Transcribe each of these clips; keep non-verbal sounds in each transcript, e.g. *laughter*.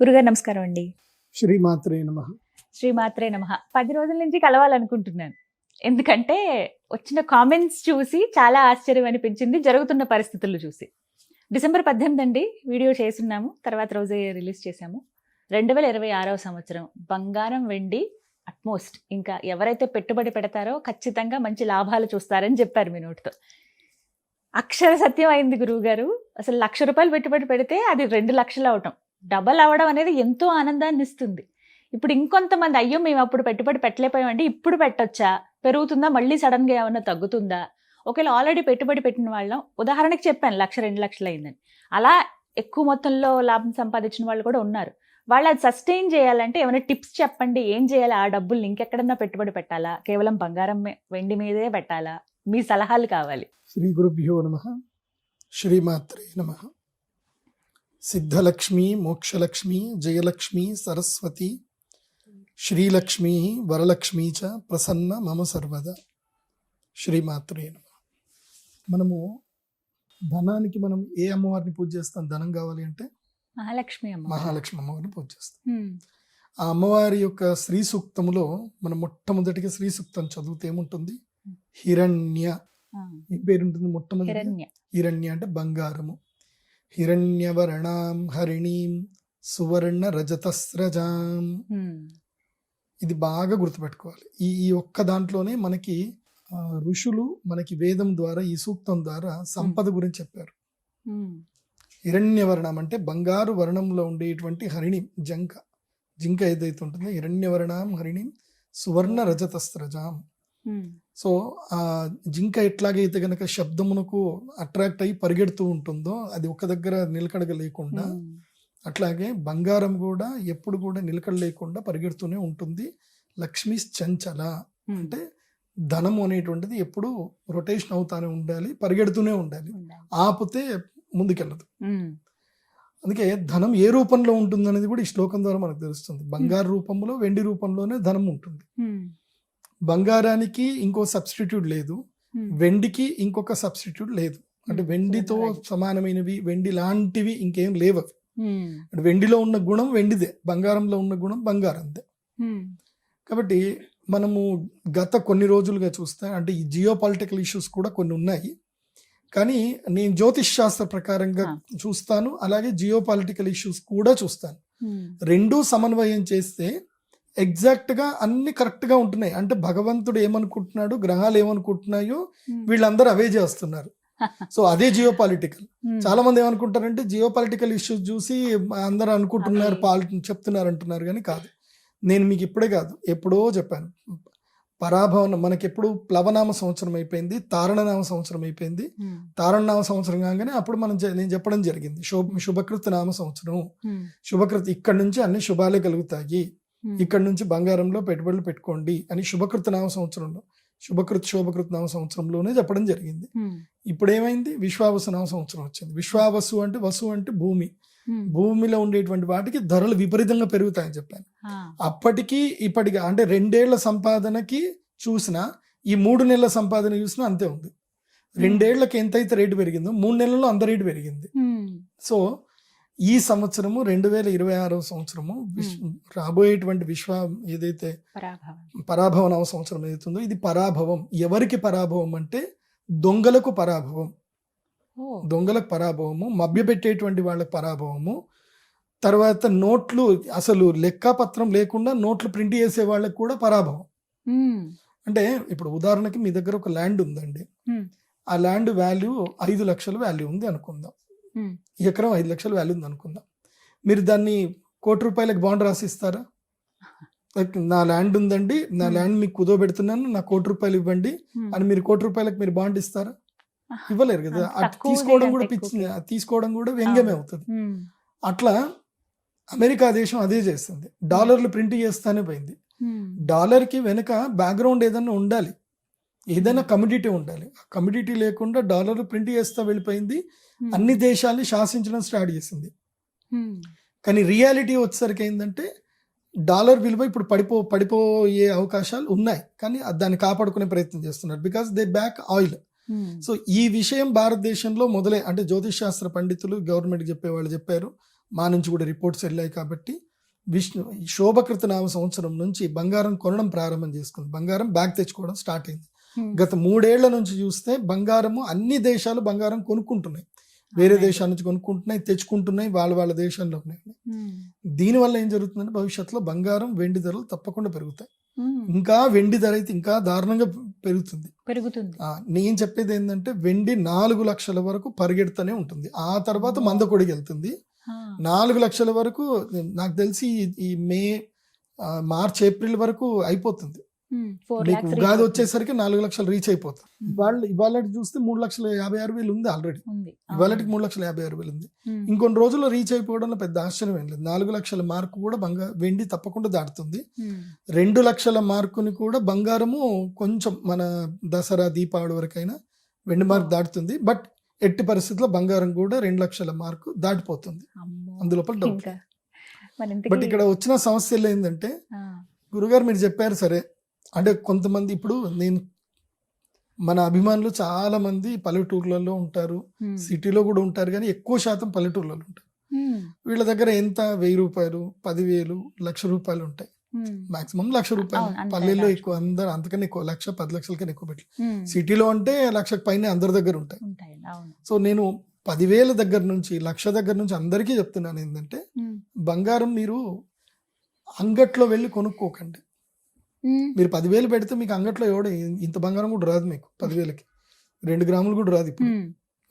గురుగారు నమస్కారం అండి. శ్రీమాత్రే నమ. శ్రీమాత్రే నమ. పది రోజుల నుంచి కలవాలనుకుంటున్నాను. ఎందుకంటే వచ్చిన కామెంట్స్ చూసి చాలా ఆశ్చర్యం అనిపించింది జరుగుతున్న పరిస్థితులు చూసి. డిసెంబర్ పద్దెనిమిది అండి వీడియో చేస్తున్నాము తర్వాత రోజే రిలీజ్ చేశాము. రెండు వేల ఇరవై ఆరవ సంవత్సరం బంగారం వెండి అట్మోస్ట్ ఇంకా ఎవరైతే పెట్టుబడి పెడతారో ఖచ్చితంగా మంచి లాభాలు చూస్తారని చెప్పారు మీ నోటితో. అక్షర సత్యం అయింది గురువు గారు అసలు లక్ష రూపాయలు పెట్టుబడి పెడితే అది రెండు లక్షలు అవటం. డబల్ అవ్వడం అనేది ఎంతో ఆనందాన్ని ఇస్తుంది. ఇప్పుడు ఇంకొంతమంది అయ్యో మేము అప్పుడు పెట్టుబడి పెట్టలేకపోయామండి ఇప్పుడు పెట్టొచ్చా? పెరుగుతుందా? మళ్ళీ సడన్గా ఏమైనా ఏమన్నా తగ్గుతుందా? ఒకవేళ ఆల్రెడీ పెట్టుబడి పెట్టిన వాళ్ళం ఉదాహరణకి చెప్పాను లక్ష రెండు లక్షలు అయిందని. అలా ఎక్కువ మొత్తంలో లాభం సంపాదించిన వాళ్ళు కూడా ఉన్నారు. వాళ్ళు అది సస్టైన్ చేయాలంటే ఏమైనా టిప్స్ చెప్పండి ఏం చేయాలి ఆ డబ్బుల్ని ఇంకెక్కడన్నా పెట్టుబడి పెట్టాలా? కేవలం బంగారం వెండి మీదే పెట్టాలా? మీ సలహాలు కావాలి. శ్రీ గురుభ్యో నమ. శ్రీమాత్రే నమ. సిద్ధలక్ష్మి మోక్షలక్ష్మి జయలక్ష్మి సరస్వతి శ్రీలక్ష్మి వరలక్ష్మి చ ప్రసన్న మమ సర్వద. శ్రీమాత్రే నమ. మనము ధనానికి మనం ఏ అమ్మవారిని పూజ చేస్తాం? ధనం కావాలి అంటే మహాలక్ష్మి మహాలక్ష్మి అమ్మవారిని పూజ చేస్తాం. ఆ అమ్మవారి యొక్క శ్రీ సూక్తములో మనం మొట్టమొదటిగా శ్రీ సూక్తం చదివితే ఏముంటుంది? హిరణ్య. ఏం పేరు ఉంటుంది మొట్టమొదటి హిరణ్య అంటే బంగారము. హిరణ్యవర్ణాం హరిణీం సువర్ణ రజతస్రజాం. ఇది బాగా గుర్తుపెట్టుకోవాలి ఈ ఈ ఒక్క దాంట్లోనే మనకి ఋషులు మనకి వేదం ద్వారా ఈ సూక్తం ద్వారా సంపద గురించి చెప్పారు. హిరణ్యవర్ణం అంటే బంగారు వర్ణంలో ఉండేటువంటి హరిణి జంక జింక ఏదైతే ఉంటుందో హిరణ్యవర్ణాం హరిణి సువర్ణ రజతస్రజాం. సో ఆ జింక ఎట్లాగైతే గనక శబ్దమునకు అట్రాక్ట్ అయ్యి పరిగెడుతూ ఉంటుందో అది ఒక దగ్గర నిలకడగ లేకుండా. అట్లాగే బంగారం కూడా ఎప్పుడు కూడా నిలకడ లేకుండా పరిగెడుతూనే ఉంటుంది లక్ష్మి చంచల. అంటే ధనము అనేటువంటిది ఎప్పుడు రొటేషన్ అవుతానే ఉండాలి పరిగెడుతూనే ఉండాలి. ఆపితే ముందుకెళ్ళదు. అందుకే ధనం ఏ రూపంలో ఉంటుంది అనేది కూడా ఈ శ్లోకం ద్వారా మనకు తెలుస్తుంది బంగారు రూపంలో వెండి రూపంలోనే ధనం ఉంటుంది. బంగారానికి ఇంకో సబ్స్టిట్యూట్ లేదు హ్మ్. వెండికి ఇంకొక సబ్స్టిట్యూట్ లేదు అంటే Hmm. వెండితో. సమానమైనవి వెండి లాంటివి ఇంకేం లేవు అవి. హ్మ్. అంటే వెండిలో ఉన్న గుణం వెండిదే బంగారంలో ఉన్న గుణం బంగారందే. కాబట్టి మనము గత కొన్ని రోజులుగా చూస్తే అంటే ఈ జియో పొలిటికల్ ఇష్యూస్ కూడా కొన్ని ఉన్నాయి కానీ నేను జ్యోతిష్ శాస్త్ర ప్రకారంగా Ah. చూస్తాను అలాగే జియో పొలిటికల్ ఇష్యూస్ కూడా చూస్తాను. రెండూ సమన్వయం చేస్తే ఎగ్జాక్ట్గా అన్ని కరెక్ట్గా ఉంటున్నాయి అంటే భగవంతుడు ఏమనుకుంటున్నాడు గ్రహాలు ఏమనుకుంటున్నాయో. వీళ్ళందరూ అవే చేస్తున్నారు *laughs* సో అదే జియో పొలిటికల్. చాలా మంది ఏమనుకుంటారంటే జియో పొలిటికల్ ఇష్యూస్ చూసి అందరూ అనుకుంటున్నారు. పాలి చెప్తున్నారు అంటున్నారు కానీ కాదు నేను మీకు ఇప్పుడే కాదు ఎప్పుడో చెప్పాను పరాభవన మనకి ఎప్పుడు ప్లవనామ సంవత్సరం అయిపోయింది తారణనామ సంవత్సరం అయిపోయింది. తారణనామ సంవత్సరం కాగానే అప్పుడు మనం నేను చెప్పడం జరిగింది శుభ శుభకృత నామ సంవత్సరం. శుభకృత ఇక్కడ నుంచి అన్ని శుభాలే కలుగుతాయి. ఇక్కడ నుంచి బంగారంలో పెట్టుబడులు పెట్టుకోండి అని శుభకృత నామ సంవత్సరంలో శుభకృత శోభకృత నామ సంవత్సరంలోనే చెప్పడం జరిగింది. ఇప్పుడు ఏమైంది విశ్వావసు నామ సంవత్సరం వచ్చింది. విశ్వావసు అంటే వసు అంటే భూమి. భూమిలో ఉండేటువంటి వాటికి ధరలు విపరీతంగా పెరుగుతాయని చెప్పాను. అప్పటికి ఇప్పటికి అంటే రెండేళ్ళ సంపాదనకి చూసినా ఈ మూడు నెలల సంపాదన చూసినా అంతే ఉంది. రెండేళ్ళకి ఎంతైతే రేటు పెరిగిందో మూడు నెలల్లో అంత రేటు పెరిగింది. సో ఈ సంవత్సరము రెండు వేల ఇరవై ఆరో సంవత్సరము రాబోయేటువంటి విశ్వ ఏదైతే పరాభవం. పరాభవ నవ సంవత్సరం ఏదైతుందో ఇది పరాభవం. ఎవరికి పరాభవం అంటే దొంగలకు పరాభవం. దొంగలకు పరాభవము మభ్యపెట్టేటువంటి వాళ్ళకి పరాభవము తర్వాత నోట్లు అసలు లెక్కపత్రం లేకుండా నోట్లు ప్రింట్ చేసే వాళ్ళకి కూడా పరాభవం. అంటే ఇప్పుడు ఉదాహరణకి మీ దగ్గర ఒక ల్యాండ్ ఉందండి. ఆ ల్యాండ్ వాల్యూ ఐదు లక్షల వాల్యూ ఉంది అనుకుందాం. ఎకరం ఐదు లక్షల వాల్యూ ఉంది అనుకుందాం మీరు దాన్ని కోటి రూపాయలకు బాండ్ రాసిస్తారా *laughs* నా ల్యాండ్ ఉందండి నా. ల్యాండ్ మీకు కుదోబెడుతున్నాను నా కోటి రూపాయలు ఇవ్వండి. అని మీరు కోటి రూపాయలకు మీరు బాండ్ ఇస్తారా. *laughs* ఇవ్వలేరు కదా అది తీసుకోవడం కూడా అంత పిచ్చి ఎక్కువ. తీసుకోవడం కూడా వ్యంగ్యమే. అవుతుంది. అట్లా అమెరికా దేశం అదే చేస్తుంది డాలర్లు ప్రింట్ చేస్తానే పోయింది. డాలర్కి వెనుక బ్యాక్గ్రౌండ్ ఏదైనా ఉండాలి ఏదైనా కమ్యూడిటీ ఉండాలి ఆ కమ్యూడిటీ లేకుండా డాలర్ ప్రింట్ చేస్తా వెళ్ళిపోయింది హ్మ్. అన్ని దేశాల్ని శాసించడం స్టార్ట్ చేసింది హ్మ్. కానీ రియాలిటీ వచ్చేసరికి ఏంటంటే డాలర్ విలువ ఇప్పుడు పడిపో పడిపోయే అవకాశాలు ఉన్నాయి కానీ దాన్ని కాపాడుకునే ప్రయత్నం చేస్తున్నారు because they back oil. So ఈ విషయం భారతదేశంలో మొదలై అంటే జ్యోతిష్ శాస్త్ర పండితులు గవర్నమెంట్ చెప్పేవాళ్ళు చెప్పారు మా నుంచి కూడా రిపోర్ట్స్ వెళ్ళాయి కాబట్టి విష్ణు శోభకృత నామ సంవత్సరం నుంచి బంగారం కొనడం ప్రారంభం చేసుకుంది బంగారం బ్యాగ్ తెచ్చుకోవడం స్టార్ట్ అయింది Hmm. గత మూడేళ్ళ నుంచి చూస్తే బంగారము అన్ని దేశాలు బంగారం కొనుక్కుంటున్నాయి వేరే. దేశాల నుంచి కొనుక్కుంటున్నాయి తెచ్చుకుంటున్నాయి వాళ్ళ వాళ్ళ దేశాల్లో ఉన్నాయి Hmm. దీనివల్ల ఏం జరుగుతుందంటే భవిష్యత్తులో బంగారం వెండి ధరలు తప్పకుండా పెరుగుతాయి. ఇంకా వెండి ధర అయితే ఇంకా దారుణంగా పెరుగుతుంది పెరుగుతుంది నేను చెప్పేది ఏంటంటే వెండి నాలుగు లక్షల వరకు పరిగెడుతూనే ఉంటుంది ఆ తర్వాత. మందకొడికి వెళ్తుంది. నాలుగు లక్షల వరకు నాకు తెలిసి ఈ- మే మార్చ్ ఏప్రిల్ వరకు అయిపోతుంది మీకు lakhs ఉగాది వచ్చేసరికి నాలుగు లక్షలు రీచ్ అయిపోతుంది. Hmm. ఇవాళ చూస్తే మూడు లక్షల యాభై ఆరు వేలు ఉంది ఆల్రెడీ ఇవాళకి మూడు లక్షల యాభై ఆరు వేలు ఉంది. Hmm. ఇంకొన్ని రోజుల్లో రీచ్ అయిపోవడంలో పెద్ద ఆశ్చర్యం ఏం లేదు. నాలుగు లక్షల మార్కు కూడా బంగారు వెండి తప్పకుండా దాటుతుంది. Hmm. రెండు లక్షల మార్కుని కూడా బంగారము కొంచెం మన దసరా దీపావళి వరకైనా వెండి మార్క్ దాటుతుంది. బట్ ఎట్టి పరిస్థితుల్లో బంగారం కూడా రెండు లక్షల మార్కు దాటిపోతుంది. అందులోపల డౌట్ బట్ ఇక్కడ వచ్చిన సమస్యలు ఏంటంటే. గురుగారు మీరు చెప్పారు సరే అంటే కొంతమంది ఇప్పుడు నేను మన అభిమానులు చాలా మంది పల్లెటూర్లలో ఉంటారు. సిటీలో కూడా ఉంటారు కానీ ఎక్కువ శాతం పల్లెటూర్లలో ఉంటారు. వీళ్ళ దగ్గర ఎంత వెయ్యి రూపాయలు పదివేలు లక్ష రూపాయలు ఉంటాయి. మాక్సిమం లక్ష రూపాయలు పల్లెల్లో. ఎక్కువ అందరు అంతకన్నా ఎక్కువ లక్ష పది లక్షల కన్నా ఎక్కువ పెట్టి. సిటీలో అంటే లక్షకు పైన అందరి దగ్గర ఉంటాయి సో నేను పదివేల దగ్గర నుంచి లక్ష దగ్గర నుంచి అందరికీ చెప్తున్నాను ఏంటంటే. బంగారం మీరు అంగట్లో వెళ్ళి కొనుక్కోకండి. మీరు పదివేలు పెడితే మీకు అంగట్లో ఎవడ ఇంత బంగారం కూడా రాదు మీకు పదివేలకి. రెండు గ్రాములు కూడా రాదు ఇప్పుడు.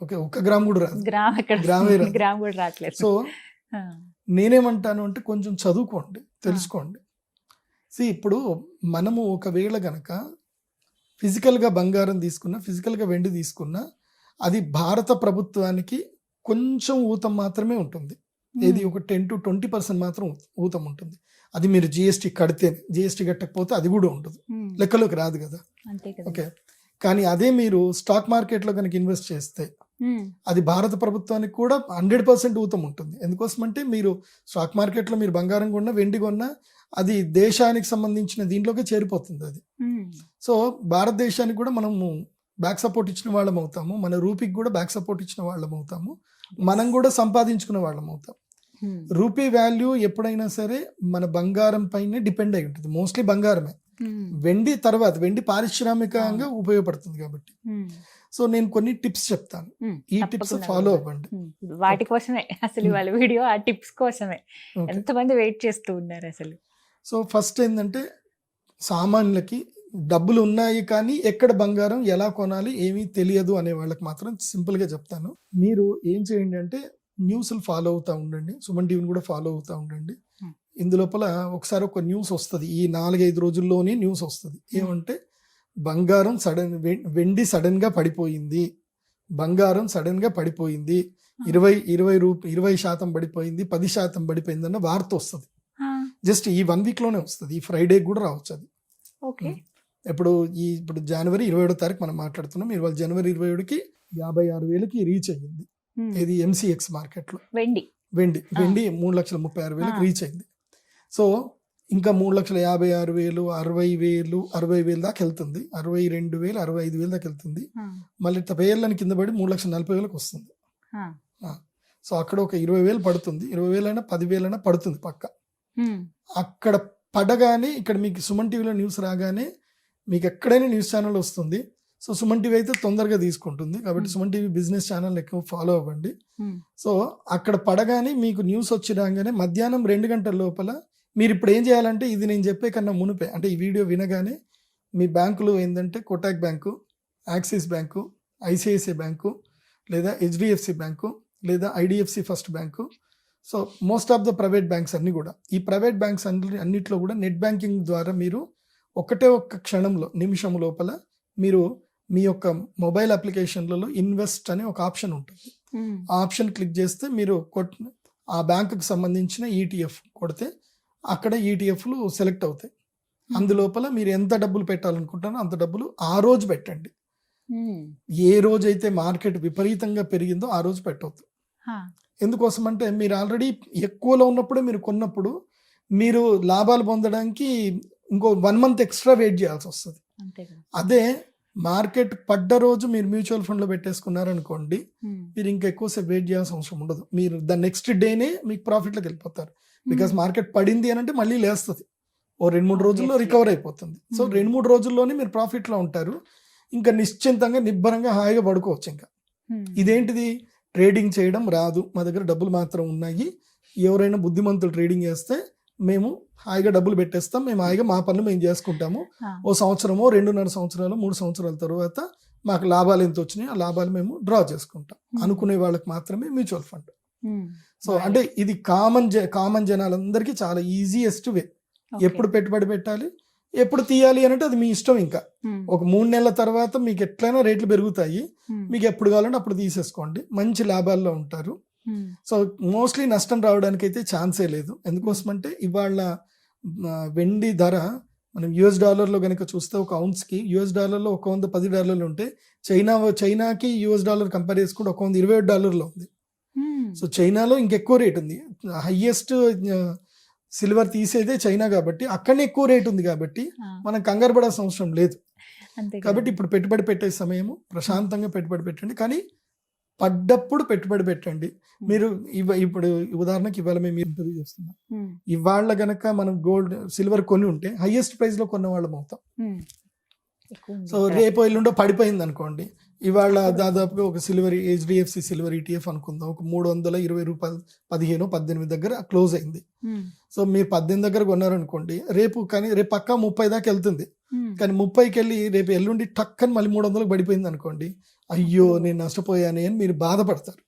ఓకే ఒక్క గ్రామ్ కూడా రాదు. గ్రామ్ గ్రామే కూడా రావట్లేదు సో. నేనేమంటాను అంటే కొంచెం చదువుకోండి తెలుసుకోండి. సి ఇప్పుడు మనము ఒకవేళ గనక ఫిజికల్గా బంగారం తీసుకున్నా ఫిజికల్గా వెండి తీసుకున్నా అది భారత ప్రభుత్వానికి కొంచెం ఊతం మాత్రమే ఉంటుంది. ఏది ఒక టెన్ టు ట్వంటీ పర్సెంట్ మాత్రం ఊతం ఉంటుంది. అది మీరు జిఎస్టీ కడితేనే జిఎస్టీ కట్టకపోతే అది కూడా Hmm. లెక్కలోకి రాదు కదా. ఓకే. కానీ అదే మీరు స్టాక్ మార్కెట్లో కనుక ఇన్వెస్ట్ చేస్తే. అది భారత ప్రభుత్వానికి కూడా హండ్రెడ్ పర్సెంట్ ఊతం ఉంటుంది. ఎందుకోసమంటే మీరు స్టాక్ మార్కెట్లో మీరు బంగారం కొన్నా వెండి కొన్నా అది దేశానికి సంబంధించిన దీంట్లోకి చేరిపోతుంది అది. సో భారతదేశానికి కూడా మనము బ్యాక్ సపోర్ట్ ఇచ్చిన వాళ్ళం అవుతాము. మన రూపీకి కూడా బ్యాక్ సపోర్ట్ ఇచ్చిన వాళ్ళం అవుతాము. మనం కూడా సంపాదించుకున్న వాళ్ళం అవుతాం Hmm. రూపీ వాల్యూ ఎప్పుడైనా సరే మన బంగారం పైన డిపెండ్ అయి ఉంటుంది మోస్ట్లీ బంగారమే Hmm. వెండి తర్వాత వెండి పారిశ్రామికంగా ఉపయోగపడుతుంది కాబట్టి Hmm. సో నేను కొన్ని టిప్స్ చెప్తాను Hmm. ఈ టిప్స్ ఫాలో. అవ్వండి Hmm. వాటి కోసమే అసలు Hmm. వాళ్ళ వీడియో ఆ టిప్స్ కోసమే ఎంతమంది వెయిట్ చేస్తూ ఉన్నారు అసలు సో ఫస్ట్ ఏంటంటే సామాన్యులకి డబ్బులు ఉన్నాయి కానీ ఎక్కడ బంగారం ఎలా కొనాలి ఏమీ తెలియదు అనే వాళ్ళకి మాత్రం సింపుల్గా చెప్తాను. మీరు ఏం చేయండి అంటే న్యూస్లు ఫాలో అవుతూ ఉండండి. సుమన్ టీవీని కూడా ఫాలో అవుతూ ఉండండి. ఇందులోపల ఒకసారి ఒక న్యూస్ వస్తుంది. ఈ నాలుగైదు రోజుల్లోనే న్యూస్ వస్తుంది. ఏమంటే బంగారం సడన్ వెండి సడన్గా పడిపోయింది. బంగారం సడన్గా పడిపోయింది. ఇరవై ఇరవై రూప ఇరవై శాతం పడిపోయింది పది శాతం పడిపోయింది అన్న వార్త వస్తుంది. జస్ట్ ఈ వన్ వీక్లోనే వస్తుంది. ఈ ఫ్రైడే కూడా రావచ్చు అది ఓకే ఇప్పుడు ఈ ఇప్పుడు జనవరి ఇరవై ఏడో తారీఖు మనం మాట్లాడుతున్నాం. ఇవాళ జనవరి ఇరవై ఏడుకి యాభై ఆరు వేలకి రీచ్ అయ్యింది. ఇది ఎంసీఎక్స్ మార్కెట్లో. వెండి. వెండి. వెండి మూడు లక్షల ముప్పై ఆరు వేలకు. రీచ్ అయింది. సో ఇంకా మూడు లక్షల యాభై ఆరు వేలు అరవై వేలు అరవై వేలు దాకా వెళ్తుంది. అరవై రెండు వేలు అరవై ఐదు వేలు దాకా వెళ్తుంది. మళ్ళీ వేలని కింద పడి మూడు లక్షల నలభై వేలకు వస్తుంది. సో అక్కడ ఒక ఇరవై వేలు పడుతుంది. ఇరవై వేలైనా పదివేలైనా పడుతుంది పక్క. అక్కడ పడగానే ఇక్కడ మీకు సుమన్ టీవీలో న్యూస్ రాగానే మీకు ఎక్కడైనా న్యూస్ ఛానల్ వస్తుంది. సో సుమన్ టీవీ అయితే తొందరగా తీసుకుంటుంది. కాబట్టి Hmm. Suman TV business channel ఎక్కువ ఫాలో అవ్వండి. Hmm. సో అక్కడ పడగానే మీకు న్యూస్ వచ్చి రాగానే మధ్యాహ్నం రెండు గంటల లోపల మీరు ఇప్పుడు ఏం చేయాలంటే ఇది నేను చెప్పే కన్నా మునిపే. అంటే ఈ వీడియో వినగానే మీ బ్యాంకులు ఏంటంటే Kotak bank Axis bank ICICI bank లేదా హెచ్డిఎఫ్సి బ్యాంకు లేదా IDFC first bank. So most of the private banks అన్ని కూడా. ఈ ప్రైవేట్ బ్యాంక్స్ అన్ని అన్నిట్లో కూడా నెట్ బ్యాంకింగ్ ద్వారా మీరు ఒకటే ఒక్క క్షణంలో నిమిషం లోపల మీరు మీ యొక్క మొబైల్ అప్లికేషన్లలో ఇన్వెస్ట్ అనే ఒక ఆప్షన్ ఉంటుంది. ఆ ఆప్షన్ క్లిక్ చేస్తే మీరు కొట్ ఆ బ్యాంకుకి సంబంధించిన ఈటీఎఫ్ కొడితే అక్కడ ఈటీఎఫ్లు సెలెక్ట్ అవుతాయి అందులోపల మీరు ఎంత డబ్బులు పెట్టాలనుకుంటారో అంత డబ్బులు ఆ రోజు పెట్టండి. ఏ రోజైతే మార్కెట్ విపరీతంగా పెరిగిందో ఆ రోజు పెట్టవద్దు. ఎందుకోసం అంటే మీరు ఆల్రెడీ ఎక్కువలో ఉన్నప్పుడే మీరు కొన్నప్పుడు మీరు లాభాలు పొందడానికి ఇంకో వన్ మంత్ ఎక్స్ట్రా వెయిట్ చేయాల్సి వస్తుంది. అదే మార్కెట్ పడ్డ రోజు మీరు మ్యూచువల్ ఫండ్లో పెట్టేసుకున్నారనుకోండి. మీరు ఇంకా ఎక్కువసేపు వెయిట్ చేయాల్సిన అవసరం ఉండదు. మీరు ద నెక్స్ట్ డేనే మీకు ప్రాఫిట్లోకి వెళ్ళిపోతారు. బికాస్ మార్కెట్ పడింది అని అంటే మళ్ళీ లేస్తుంది. ఓ రెండు మూడు రోజుల్లో. రికవర్ అయిపోతుంది. సో. రెండు మూడు రోజుల్లోనే మీరు ప్రాఫిట్లో ఉంటారు. ఇంకా నిశ్చింతంగా నిబ్బరంగా హాయిగా పడుకోవచ్చు ఇంకా. ఇదేంటిది? ట్రేడింగ్ చేయడం రాదు. మా దగ్గర డబ్బులు మాత్రం ఉన్నాయి. ఎవరైనా బుద్ధిమంతులు ట్రేడింగ్ చేస్తే మేము హాయిగా డబ్బులు పెట్టేస్తాం మేము హాయిగా మా పనులు మేము చేసుకుంటాము. ఓ సంవత్సరమో రెండున్నర సంవత్సరాలు మూడు సంవత్సరాల తర్వాత మాకు లాభాలు ఎంత వచ్చినాయి ఆ లాభాలు మేము డ్రా చేసుకుంటాం. అనుకునే వాళ్ళకి మాత్రమే మ్యూచువల్ ఫండ్. సో. అంటే ఇది కామన్ కామన్ జనాలందరికీ చాలా ఈజియెస్ట్ వే. ఎప్పుడు పెట్టుబడి పెట్టాలి ఎప్పుడు తీయాలి అంటే అది మీ ఇష్టం ఇంకా. ఒక మూడు నెలల తర్వాత మీకు ఎట్లయినా రేట్లు పెరుగుతాయి. మీకు ఎప్పుడు కావాలంటే అప్పుడు తీసేసుకోండి మంచి లాభాల్లో ఉంటారు. సో మోస్ట్లీ నష్టం రావడానికి అయితే ఛాన్సే లేదు ఎందుకోసం అంటే ఇవాళ వెండి ధర మనం యుఎస్ డాలర్లో కనుక చూస్తే ఒక అవున్స్కి యుఎస్ డాలర్లో ఒక వంద పది డాలర్లు ఉంటే చైనా చైనాకి యుఎస్ డాలర్ కంపేర్ చేసుకుంటే ఒక వంద ఇరవై ఏడు డాలర్లో ఉంది Hmm. సో చైనాలో ఇంకెక్కువ రేట్ ఉంది హయ్యెస్ట్ సిల్వర్ తీసేదే చైనా కాబట్టి అక్కడనే ఎక్కువ రేట్ ఉంది కాబట్టి. మనం కంగారు పడాల్సిన అవసరం లేదు కాబట్టి. ఇప్పుడు పెట్టుబడి పెట్టే సమయము ప్రశాంతంగా పెట్టుబడి పెట్టండి కానీ పడ్డప్పుడు పెట్టుబడి పెట్టండి మీరు ఇవ ఇప్పుడు ఉదాహరణకి ఇవాళ మేము ఇంటర్వ్యూ చేస్తున్నాం. ఇవాళ గనక మనం గోల్డ్ సిల్వర్ కొని ఉంటే హైయెస్ట్ ప్రైస్లో కొన్న వాళ్ళం అవుతాం సో. రేపు ఎల్లుండో పడిపోయింది అనుకోండి ఇవాళ దాదాపుగా ఒక సిల్వర్ హెచ్డిఎఫ్సి సిల్వర్ ఈటీఎఫ్ అనుకుందాం ఒక మూడు వందల ఇరవై రూపాయలు పదిహేను పద్దెనిమిది దగ్గర క్లోజ్ అయింది. సో మీరు పద్దెనిమిది దగ్గర కొన్నారనుకోండి రేపు కానీ రేపు పక్కా ముప్పై దాకా వెళ్తుంది. కానీ ముప్పైకి వెళ్ళి రేపు ఎల్లుండి టక్కని మళ్ళీ మూడు వందలకు పడిపోయింది అనుకోండి అయ్యో నేను నష్టపోయాను అని మీరు బాధపడతారు.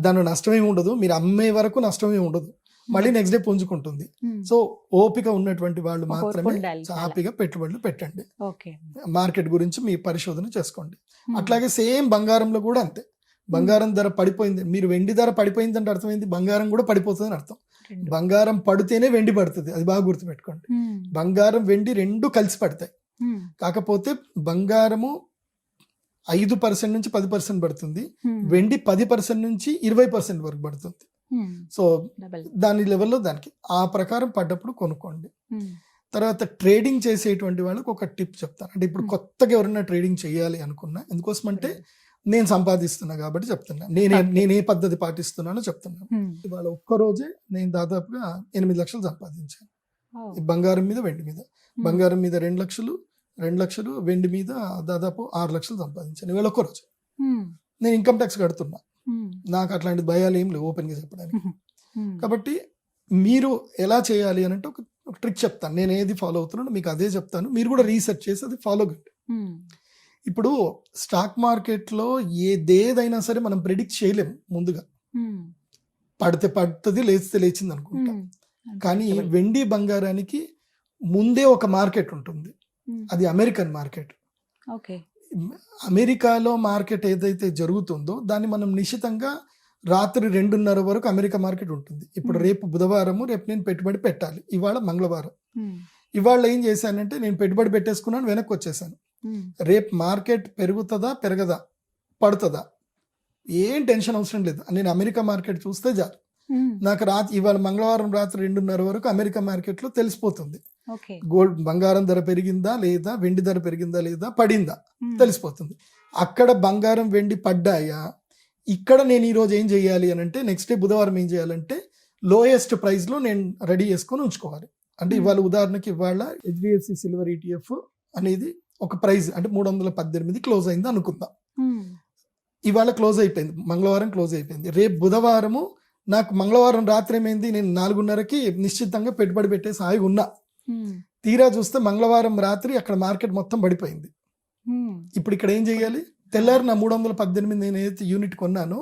దానిలో నష్టమేమి ఉండదు. మీరు అమ్మే వరకు నష్టమేమి ఉండదు. మళ్ళీ నెక్స్ట్ డే పుంజుకుంటుంది. సో ఓపిక ఉన్నటువంటి వాళ్ళు మాత్రమే. హ్యాపీగా పెట్టుబడులు పెట్టండి. మార్కెట్ గురించి మీ పరిశోధన చేసుకోండి. అట్లాగే సేమ్ బంగారంలో కూడా అంతే. బంగారం ధర పడిపోయింది. మీరు వెండి ధర పడిపోయింది అంటే అర్థమైంది. బంగారం కూడా పడిపోతుంది అని అర్థం. బంగారం పడితేనే వెండి పడుతుంది. అది బాగా గుర్తుపెట్టుకోండి. బంగారం వెండి రెండు కలిసి పడతాయి. కాకపోతే బంగారము ఐదు పర్సెంట్ నుంచి పది పర్సెంట్ పడుతుంది Hmm. వెండి పది పర్సెంట్ నుంచి ఇరవై పర్సెంట్ వరకు పడుతుంది Hmm. సో. దాని లెవెల్లో దానికి ఆ ప్రకారం పడ్డప్పుడు కొనుక్కోండి Hmm. తర్వాత ట్రేడింగ్ చేసేటువంటి వాళ్ళకి ఒక టిప్ చెప్తాను అంటే ఇప్పుడు. కొత్తగా ఎవరైనా ట్రేడింగ్ చేయాలి అనుకున్నా ఎందుకోసం అంటే నేను సంపాదిస్తున్నా కాబట్టి చెప్తున్నా నేనే. నేను ఏ పద్ధతి పాటిస్తున్నానో చెప్తున్నాను. ఇవాళ ఒక్క రోజే నేను దాదాపుగా ఎనిమిది లక్షలు సంపాదించాను. ఈ బంగారం మీద వెండి మీద. బంగారం మీద రెండు లక్షలు రెండు లక్షలు వెండి మీద దాదాపు ఆరు లక్షలు సంపాదించాను ఇవాళ ఒక్క రోజు. నేను ఇన్కమ్ ట్యాక్స్ కడుతున్నా. నాకు అట్లాంటి భయాలు ఏం లేవు ఓపెన్గా చెప్పడానికి. కాబట్టి మీరు ఎలా చేయాలి అని అంటే ఒక ట్రిక్ చెప్తాను నేను ఏది ఫాలో అవుతున్నానో మీకు అదే చెప్తాను మీరు కూడా రీసెర్చ్ చేసి అది ఫాలో కండి. ఇప్పుడు స్టాక్ మార్కెట్లో ఏదేదైనా సరే మనం ప్రిడిక్ట్ చేయలేము ముందుగా. పడితే పడుతుంది లేచితే లేచింది అనుకుంటాం. కానీ. వెండి బంగారానికి ముందే ఒక మార్కెట్ ఉంటుంది. అది అమెరికన్ మార్కెట్ Okay. అమెరికాలో మార్కెట్ ఏదైతే జరుగుతుందో దాన్ని మనం నిశ్చితంగా రాత్రి రెండున్నర వరకు అమెరికా మార్కెట్ ఉంటుంది ఇప్పుడు Hmm. రేపు బుధవారము రేపు నేను పెట్టుబడి పెట్టాలి ఇవాళ మంగళవారం Hmm. ఇవాళ ఏం చేశానంటే నేను పెట్టుబడి పెట్టేసుకున్నాను వెనక్కి వచ్చేసాను Hmm. రేపు మార్కెట్ పెరుగుతుందా పెరగదా పడుతుందా ఏం టెన్షన్ అవసరం లేదు నేను అమెరికా మార్కెట్ చూస్తే చాలు Hmm. నాకు రాత్రి ఇవాళ మంగళవారం రాత్రి రెండున్నర వరకు అమెరికా మార్కెట్లో తెలిసిపోతుంది. గోల్డ్ బంగారం ధర పెరిగిందా లేదా వెండి ధర పెరిగిందా లేదా పడిందా. తెలిసిపోతుంది అక్కడ బంగారం వెండి పడ్డాయా ఇక్కడ నేను ఈరోజు ఏం చేయాలి అని అంటే నెక్స్ట్ డే బుధవారం ఏం చేయాలంటే లోయెస్ట్ ప్రైస్లో నేను రెడీ చేసుకొని ఉంచుకోవాలి అంటే. ఇవాళ ఉదాహరణకి ఇవాళ హెచ్డిఎఫ్సి సిల్వర్ ఈటీఎఫ్ అనేది ఒక ప్రైస్ అంటే మూడు వందల పద్దెనిమిది క్లోజ్ అయింది అనుకుందాం. ఇవాళ క్లోజ్ అయిపోయింది మంగళవారం క్లోజ్ అయిపోయింది రేపు బుధవారము నాకు మంగళవారం రాత్రి ఏమైంది నేను నాలుగున్నరకి నిశ్చితంగా పెట్టుబడి పెట్టేసి హాయిగా ఉన్నా. తీరా చూస్తే మంగళవారం రాత్రి అక్కడ మార్కెట్ మొత్తం పడిపోయింది Hmm. ఇప్పుడు ఇక్కడ ఏం చేయాలి తెల్లారి నా మూడు వందల పద్దెనిమిది నేను ఏదైతే యూనిట్ కొన్నానో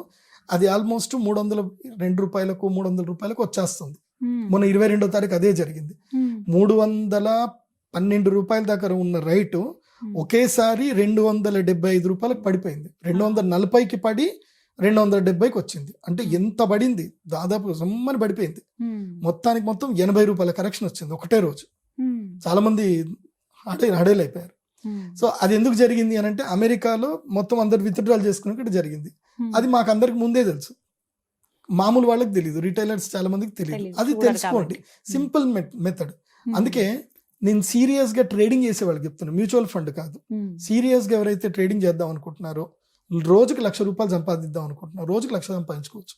అది ఆల్మోస్ట్ మూడు వందల రెండు రూపాయలకు మూడు వందల రూపాయలకు వచ్చేస్తుంది Hmm. మొన్న ఇరవై రెండో తారీఖు అదే జరిగింది Hmm. మూడు వందల పన్నెండు రూపాయల దాకా ఉన్న రైటు Hmm. ఒకేసారి రెండు వందల డెబ్బై ఐదు రూపాయలకు పడిపోయింది రెండు వందల నలభైకి పడి రెండు వందల డెబ్బైకి వచ్చింది అంటే ఎంత పడింది దాదాపు రమ్మని పడిపోయింది Hmm. మొత్తానికి మొత్తం ఎనభై రూపాయల కరెక్షన్ వచ్చింది ఒకటే రోజు Hmm. చాలా మంది హడే హడేలు అయిపోయారు. సో అది ఎందుకు జరిగింది అని అంటే అమెరికాలో మొత్తం అందరు విత్డ్రాల్ చేసుకున్నట్టు జరిగింది. అది మాకు అందరికి ముందే తెలుసు. మామూలు వాళ్ళకి తెలియదు రిటైలర్స్ చాలా మందికి తెలియదు. అది తెలుసుకోండి. Simple method. అందుకే నేను సీరియస్గా ట్రేడింగ్ చేసే వాళ్ళకి చెప్తున్నాను మ్యూచువల్ ఫండ్ కాదు. ఉమ్, సీరియస్గా ఎవరైతే ట్రేడింగ్ చేద్దాం అనుకుంటున్నారో రోజుకి లక్ష రూపాయలు సంపాదిద్దాం అనుకుంటున్నారు రోజుకి లక్ష సంపాదించుకోవచ్చు.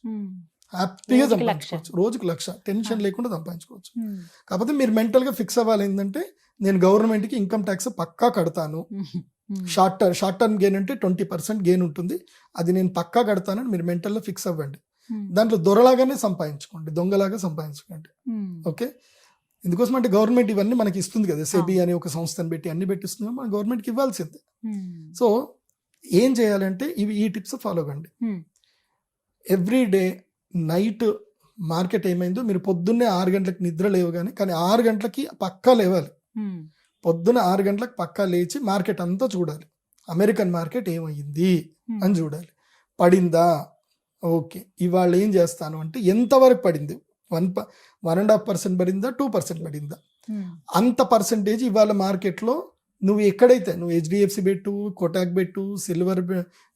హ్యాపీగా. సంపాదించుకోవచ్చు. రోజుకి లక్ష. టెన్షన్. లేకుండా సంపాదించుకోవచ్చు. కాకపోతే మీరు మెంటల్గా ఫిక్స్ అవ్వాలి ఏంటంటే నేను గవర్నమెంట్కి ఇన్కమ్ ట్యాక్స్ పక్కా కడతాను. Short term short term gain అంటే ట్వంటీ పర్సెంట్ గెయిన్ ఉంటుంది. అది నేను పక్కా కడతానని మీరు మెంటల్లో ఫిక్స్ అవ్వండి. దాంట్లో దొరలాగానే సంపాదించుకోండి. దొంగలాగా సంపాదించుకోండి. ఓకే? ఎందుకోసం అంటే గవర్నమెంట్ ఇవన్నీ మనకి ఇస్తుంది కదా. సెబీ అనే ఒక సంస్థను పెట్టి అన్ని పెట్టిస్తుంది మన గవర్నమెంట్కి ఇవ్వాల్సిందే. సో ఏం చేయాలంటే ఇవి ఈ టిప్స్ ఫాలో కండి ఎవ్రీ డే నైట్ మార్కెట్ ఏమైందో మీరు పొద్దున్నే ఆరు గంటలకు నిద్ర లేవగానే కానీ ఆరు గంటలకి పక్కా లేవాలి. ఉమ్, పొద్దున ఆరు గంటలకు పక్కా లేచి మార్కెట్ అంతా చూడాలి. అమెరికన్ మార్కెట్ ఏమైంది అని చూడాలి. పడిందా? ఓకే. ఇవాళ ఏం చేస్తాను అంటే ఎంతవరకు పడింది? One one and half percent పడిందా? టూ పర్సెంట్ పడిందా? అంత పర్సెంటేజ్ ఇవాళ మార్కెట్లో నువ్వు ఎక్కడైతే నువ్వు హెచ్డిఎఫ్సి పెట్టు కోటాక్ పెట్టు సిల్వర్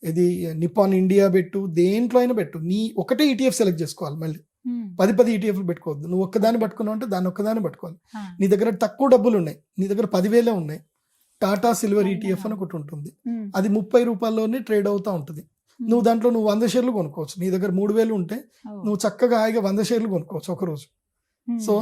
ఇది నిపాన్ ఇండియా పెట్టు దేంట్లో అయినా పెట్టు. నీ ఒకటే ఈటీఎఫ్ సెలెక్ట్ చేసుకోవాలి మళ్ళీ. పది పది ఈటీఎఫ్లు పెట్టుకోవద్దు. నువ్వు ఒక్కదాన్ని పట్టుకున్నావు అంటే దాన్ని ఒక్కదాన్ని పట్టుకోవాలి. నీ దగ్గర తక్కువ డబ్బులు ఉన్నాయి. నీ దగ్గర పదివేలే ఉన్నాయి. టాటా సిల్వర్? ఈటీఎఫ్ అని ఒకటి ఉంటుంది. అది ముప్పై రూపాయల్లోనే ట్రేడ్ అవుతూ ఉంటుంది. నువ్వు దాంట్లో నువ్వు వంద షేర్లు కొనుక్కోవచ్చు. నీ దగ్గర మూడు వేలు ఉంటే నువ్వు చక్కగా హాయిగా వంద షేర్లు కొనుక్కోవచ్చు ఒక రోజు ఉమ్, సో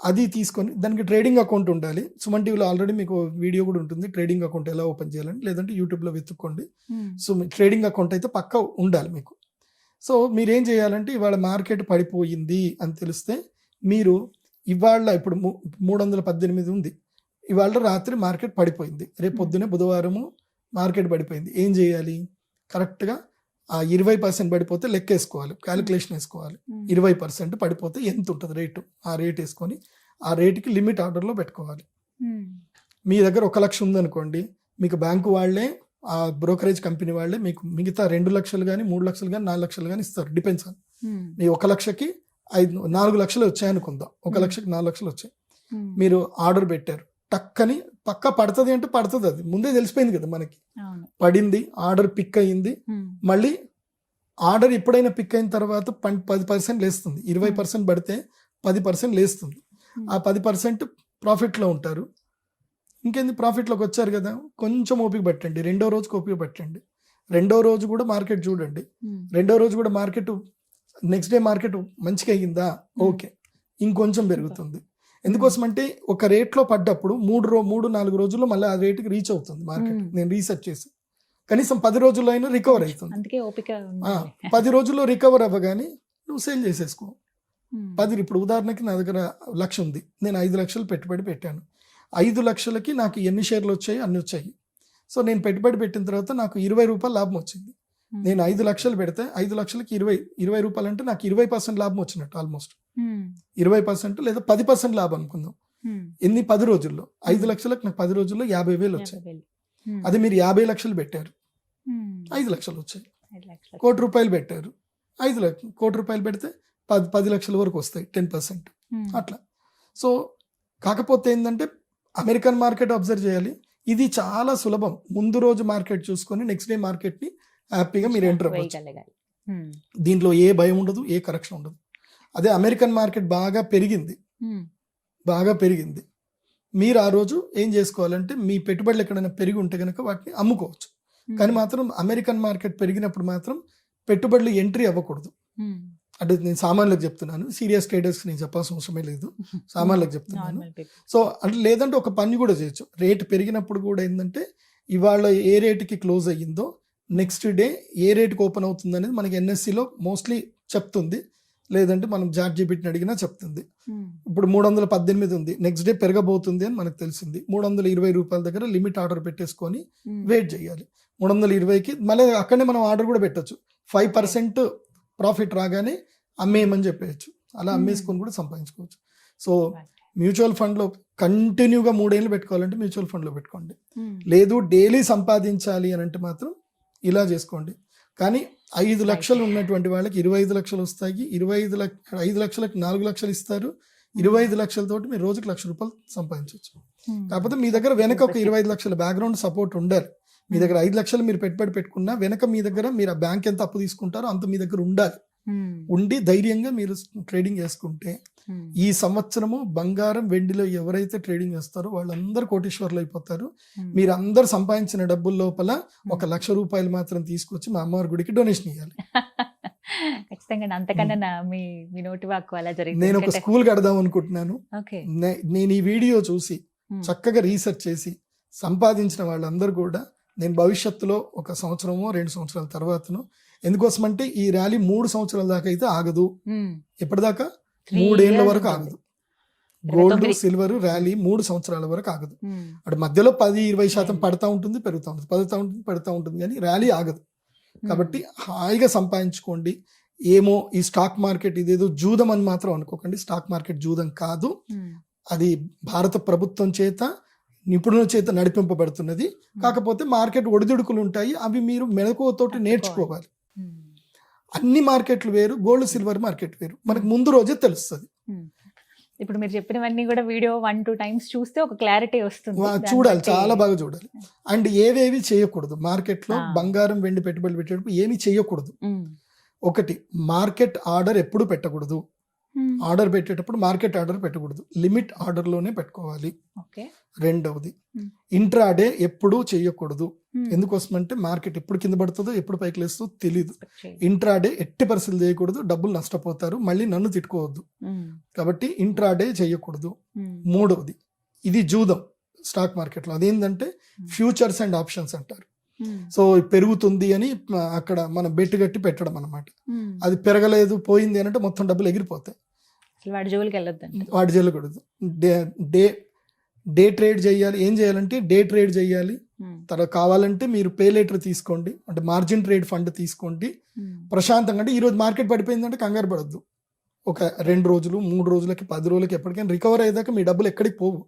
అది తీసుకొని దానికి ట్రేడింగ్ అకౌంట్ ఉండాలి. సుమన్ టీవీలో ఆల్రెడీ మీకు వీడియో కూడా ఉంటుంది. ట్రేడింగ్ అకౌంట్ ఎలా ఓపెన్ చేయాలని లేదంటే యూట్యూబ్లో వెతుక్కోండి. ఉమ్, సో మీ ట్రేడింగ్ అకౌంట్ అయితే పక్కా ఉండాలి మీకు. సో మీరేం చేయాలంటే ఇవాళ మార్కెట్ పడిపోయింది అని తెలిస్తే మీరు ఇవాళ ఇప్పుడు మూడు వందల పద్దెనిమిది ఉంది. ఇవాళ రాత్రి మార్కెట్ పడిపోయింది. రేపు పొద్దునే బుధవారము మార్కెట్ పడిపోయింది. ఏం చేయాలి? కరెక్ట్గా ఆ ఇరవై పర్సెంట్ పడిపోతే లెక్క వేసుకోవాలి క్యాలిక్యులేషన్ వేసుకోవాలి. ఇరవై పర్సెంట్ పడిపోతే ఎంత ఉంటుంది రేటు? ఆ రేట్ వేసుకొని ఆ రేటుకి లిమిట్ ఆర్డర్లో పెట్టుకోవాలి. మీ దగ్గర ఒక లక్ష ఉందనుకోండి మీకు బ్యాంకు వాళ్ళే ఆ బ్రోకరేజ్ కంపెనీ వాళ్ళే మీకు మిగతా రెండు లక్షలు కానీ మూడు లక్షలు కానీ నాలుగు లక్షలు కానీ ఇస్తారు డిపెండ్స్ ఆన్ మీ ఒక లక్షకి ఐదు నాలుగు లక్షలు వచ్చాయి అనుకుందాం ఒక. లక్షకి నాలుగు లక్షలు వచ్చాయి. మీరు ఆర్డర్ పెట్టారు టక్కని పక్క పడుతుంది అంటే పడుతుంది అది. ముందే తెలిసిపోయింది కదా మనకి. పడింది ఆర్డర్ పిక్ అయ్యింది ఉమ్, మళ్ళీ ఆర్డర్ ఎప్పుడైనా పిక్ అయిన తర్వాత పది పర్సెంట్ లేస్తుంది. ఇరవై. పర్సెంట్ పడితే పది పర్సెంట్ లేస్తుంది. ఆ పది పర్సెంట్ ప్రాఫిట్లో ఉంటారు. ఇంకేంది ప్రాఫిట్లోకి వచ్చారు కదా? కొంచెం ఓపిక పట్టండి. రెండో రోజుకి ఓపిక పట్టండి. రెండో రోజు కూడా మార్కెట్ చూడండి. రెండో రోజు కూడా మార్కెట్ నెక్స్ట్ డే మార్కెట్ మంచిగా అయ్యిందా? ఓకే. ఇంకొంచెం పెరుగుతుంది. ఎందుకోసం అంటే ఒక రేట్లో పడ్డప్పుడు మూడు రో మూడు నాలుగు రోజుల్లో మళ్ళీ ఆ రేటుకి రీచ్ అవుతుంది మార్కెట్. నేను రీసెర్చ్ చేసి. కనీసం పది రోజుల్లో అయినా రికవర్ అవుతుంది. పది రోజుల్లో రికవర్ అవ్వగానే నువ్వు సేల్ చేసేసుకో. పది ఇప్పుడు ఉదాహరణకి నా దగ్గర లక్ష ఉంది. నేను ఐదు లక్షలు పెట్టుబడి పెట్టాను. ఐదు లక్షలకి నాకు ఎన్ని షేర్లు వచ్చాయి అన్ని వచ్చాయి. సో నేను పెట్టుబడి పెట్టిన తర్వాత నాకు ఇరవై రూపాయలు లాభం వచ్చింది. నేను ఐదు లక్షలు పెడితే ఐదు లక్షలకి ఇరవై ఇరవై రూపాయలు అంటే నాకు ఇరవై పర్సెంట్ లాభం వచ్చినట్టు ఆల్మోస్ట్. ఉమ్, ఇరవై పర్సెంట్ లేదా పది పర్సెంట్ లాభం అనుకుందాం. ఉమ్, ఎన్ని? పది రోజుల్లో. ఐదు లక్షలకు నాకు పది రోజుల్లో యాభై వేలు వచ్చాయి. అది మీరు యాభై లక్షలు పెట్టారు. ఐదు లక్షలు వచ్చాయి. కోటి రూపాయలు పెట్టారు. ఐదు లక్షలు కోటి రూపాయలు పెడితే పది పది లక్షల వరకు వస్తాయి టెన్ పర్సెంట్. అట్లా. సో కాకపోతే ఏంటంటే అమెరికన్ మార్కెట్ అబ్జర్వ్ చేయాలి. ఇది చాలా సులభం. ముందు రోజు మార్కెట్ చూసుకొని నెక్స్ట్ డే మార్కెట్ని హ్యాపీగా మీరు ఎంటర్ అవ్వచ్చు. ఉమ్, దీంట్లో ఏ భయం ఉండదు ఏ కరెక్షన్ ఉండదు. అదే అమెరికన్ మార్కెట్ బాగా పెరిగింది. ఉమ్, బాగా పెరిగింది. మీరు ఆ రోజు ఏం చేసుకోవాలంటే మీ పెట్టుబడులు ఎక్కడైనా పెరిగి ఉంటే కనుక వాటిని అమ్ముకోవచ్చు. ఉమ్, కానీ మాత్రం అమెరికన్ మార్కెట్ పెరిగినప్పుడు మాత్రం పెట్టుబడులు ఎంట్రీ అవ్వకూడదు. అంటే నేను సామాన్లకు చెప్తున్నాను సీరియస్ ట్రేడర్స్ నేను చెప్పాల్సిన అవసరమే లేదు. *laughs* సామాన్లకు చెప్తున్నాను. సో అంటే లేదంటే ఒక పని కూడా చేయొచ్చు. రేట్ పెరిగినప్పుడు కూడా ఏంటంటే ఇవాళ ఏ రేటుకి క్లోజ్ అయ్యిందో నెక్స్ట్ డే ఏ రేటుకి ఓపెన్ అవుతుంది అనేది మనకి ఎన్ఎస్సిలో మోస్ట్లీ చెప్తుంది. లేదంటే మనం జాట్ జీబీటీని అడిగినా చెప్తుంది. ఉమ్, ఇప్పుడు మూడు వందల పద్దెనిమిది ఉంది. నెక్స్ట్ డే పెరగబోతుంది అని మనకు తెలిసింది. మూడు వందల ఇరవై రూపాయల దగ్గర లిమిట్ ఆర్డర్ పెట్టేసుకొని వెయిట్ చేయాలి. మూడు వందల ఇరవైకి మళ్ళీ అక్కడనే మనం ఆర్డర్ కూడా పెట్టొచ్చు. ఫైవ్ పర్సెంట్ ప్రాఫిట్ రాగానే అమ్మేయమని చెప్పేయచ్చు. అలా Hmm. అమ్మేసుకొని కూడా సంపాదించుకోవచ్చు. సో. మ్యూచువల్ ఫండ్లో కంటిన్యూగా మూడేళ్ళు పెట్టుకోవాలంటే మ్యూచువల్ ఫండ్లో పెట్టుకోండి. లేదు డైలీ సంపాదించాలి అని అంటే మాత్రం ఇలా చేసుకోండి. కానీ ఐదు లక్షలు ఉన్నటువంటి వాళ్ళకి ఇరవై ఐదు లక్షలు వస్తాయి. ఇరవై ఐదు లక్ష ఐదు లక్షలకు నాలుగు లక్షలు ఇస్తారు. ఇరవై ఐదు లక్షలతోటి మీరు రోజుకి లక్ష రూపాయలు సంపాదించవచ్చు. ఉమ్, కాకపోతే మీ దగ్గర వెనక ఒక ఇరవై ఐదు లక్షల బ్యాక్గ్రౌండ్ సపోర్ట్ ఉండాలి మీ దగ్గర ఐదు లక్షలు మీరు పెట్టుబడి పెట్టుకున్నా వెనక మీ దగ్గర మీరు ఆ బ్యాంక్ ఎంత అప్పు తీసుకుంటారో అంత మీ దగ్గర ఉండాలి. ఉండి ధైర్యంగా మీరు ట్రేడింగ్ చేసుకుంటే ఈ సంవత్సరము బంగారం వెండిలో ఎవరైతే ట్రేడింగ్ చేస్తారో వాళ్ళందరూ కోటీశ్వర్లు అయిపోతారు. మీరు అందరు సంపాదించిన డబ్బుల లోపల ఒక లక్ష రూపాయలు మాత్రం తీసుకొచ్చి మా అమ్మవారి గుడికి డొనేషన్ ఇవ్వాలి *laughs* ఖచ్చితంగా అంతకన్నా నా- మీ మీ నోటి వాక్కు అలా జరిగింది. నేను ఒక స్కూల్ కడదాం అనుకుంటున్నాను. నేను ఈ వీడియో చూసి చక్కగా రీసెర్చ్ చేసి సంపాదించిన వాళ్ళందరూ కూడా నేను భవిష్యత్తులో ఒక సంవత్సరమో రెండు సంవత్సరాల తర్వాతను ఎందుకోసమంటే ఈ ర్యాలీ మూడు సంవత్సరాల దాకా అయితే ఆగదు. ఎప్పటిదాకా? మూడేళ్ళ వరకు. ఆగదు. గోల్డ్. సిల్వర్ ర్యాలీ మూడు సంవత్సరాల వరకు ఆగదు. ఉమ్, అటు మధ్యలో పది ఇరవై శాతం Hmm. పడతా ఉంటుంది పెరుగుతూ ఉంటుంది. పడుతూ ఉంటుంది పెడతా ఉంటుంది కానీ ర్యాలీ ఆగదు. ఉమ్, కాబట్టి హాయిగా సంపాదించుకోండి. ఏమో ఈ స్టాక్ మార్కెట్ ఇదేదో జూదం అని మాత్రం అనుకోకండి. స్టాక్ మార్కెట్ జూదం కాదు. అది భారత ప్రభుత్వం చేత నిపుణుల చేత నడిపింపబడుతున్నది. కాకపోతే మార్కెట్ ఒడిదుడుకులు ఉంటాయి. అవి మీరు మెలకువతోటి నేర్చుకోవాలి. అన్ని మార్కెట్లు వేరు గోల్డ్ సిల్వర్ మార్కెట్ వేరు. మనకు ముందు రోజే తెలుస్తుంది. ఇప్పుడు మీరు చెప్పినవన్నీ కూడా వీడియో వన్ టూ టైమ్స్ చూస్తే ఒక క్లారిటీ వస్తుంది. చూడాలి చాలా బాగా చూడాలి. అండ్ ఏవేవి చేయకూడదు. మార్కెట్లో. బంగారం వెండి పెట్టుబడులు పెట్టేటప్పుడు ఏమి చేయకూడదు. ఒకటి మార్కెట్ ఆర్డర్ ఎప్పుడు పెట్టకూడదు. ఆర్డర్ పెట్టేటప్పుడు మార్కెట్ ఆర్డర్ పెట్టకూడదు. లిమిట్ ఆర్డర్లోనే పెట్టుకోవాలి. రెండవది Hmm. ఇంట్రాడే ఎప్పుడూ చేయకూడదు ఉమ్, ఎందుకోసమంటే మార్కెట్ ఎప్పుడు కింద పడుతుందో ఎప్పుడు పైకి లేస్తుందో తెలియదు. ఇంట్రాడే ఎట్టి పరిస్థితులు చేయకూడదు. డబ్బులు నష్టపోతారు. మళ్ళీ నన్ను తిట్టుకోవద్దు. కాబట్టి ఇంట్రాడే చేయకూడదు మూడవది ఇది జూదం స్టాక్ మార్కెట్లో. అదేంటంటే ఫ్యూచర్స్ అండ్ ఆప్షన్స్ అంటారు. సో పెరుగుతుంది అని అక్కడ మనం బెట్టు కట్టి పెట్టడం అనమాట ఉమ్. అది పెరగలేదు పోయింది అని అంటే మొత్తం డబ్బులు ఎగిరిపోతాయి. వాడి జోలికి వెళ్ళొద్దండి. వాటి చేయకూడదు డే డే డే ట్రేడ్ చేయాలి. ఏం చేయాలంటే డే ట్రేడ్ చేయాలి. ఉమ్, తర్వాత కావాలంటే మీరు పే లెటర్ తీసుకోండి. అంటే మార్జిన్ ట్రేడ్ ఫండ్ తీసుకోండి. ప్రశాంతంగా అంటే ఈరోజు మార్కెట్ పడిపోయిందంటే కంగారు పడద్దు. ఒక రెండు రోజులు మూడు రోజులకి పది రోజులకి ఎప్పటికైనా రికవర్ అయ్యేదాకా మీ డబ్బులు ఎక్కడికి పోవు.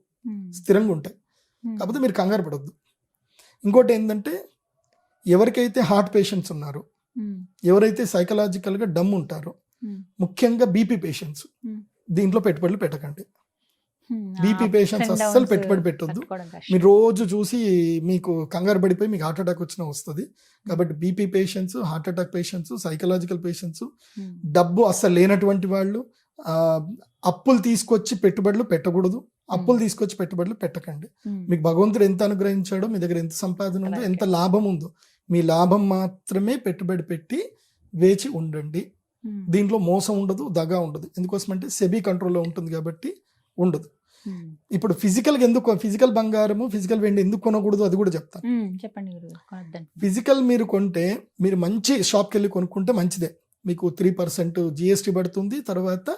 స్థిరంగా ఉంటాయి. కాకపోతే మీరు కంగారు పడద్దు. ఇంకోటి ఏంటంటే ఎవరికైతే హార్ట్ పేషెంట్స్ ఉన్నారో ఎవరైతే సైకలాజికల్గా డమ్ ఉంటారో ముఖ్యంగా బీపీ పేషెంట్స్. దీంట్లో పెట్టుబడులు పెట్టకండి. బీపీ పేషెంట్స్ అస్సలు పెట్టుబడి పెట్టొద్దు. మీరు రోజు చూసి మీకు కంగారు పడిపోయి మీకు హార్ట్ అటాక్ వచ్చినా వస్తుంది. కాబట్టి BP patients heart attack patients psychological patients డబ్బు అస్సలు లేనటువంటి వాళ్ళు అప్పులు తీసుకొచ్చి పెట్టుబడులు పెట్టకూడదు. అప్పులు తీసుకొచ్చి పెట్టుబడులు పెట్టకండి. మీకు భగవంతుడు ఎంత అనుగ్రహించాడో మీ దగ్గర ఎంత సంపాదన ఉందో. ఎంత లాభం ఉందో మీ లాభం మాత్రమే పెట్టుబడి పెట్టి వేచి ఉండండి. దీంట్లో మోసం ఉండదు దగా ఉండదు. ఎందుకోసమంటే సెబీ కంట్రోల్లో ఉంటుంది కాబట్టి ఉండదు. ఇప్పుడు ఫిజికల్గా ఎందుకు ఫిజికల్ బంగారము ఫిజికల్ వెండి ఎందుకు కొనకూడదు అది కూడా చెప్తాను. చెప్పండి ఫిజికల్ మీరు కొంటే మీరు మంచి షాప్కి వెళ్ళి కొనుక్కుంటే మంచిదే. మీకు త్రీ పర్సెంట్ జిఎస్టీ పడుతుంది తర్వాత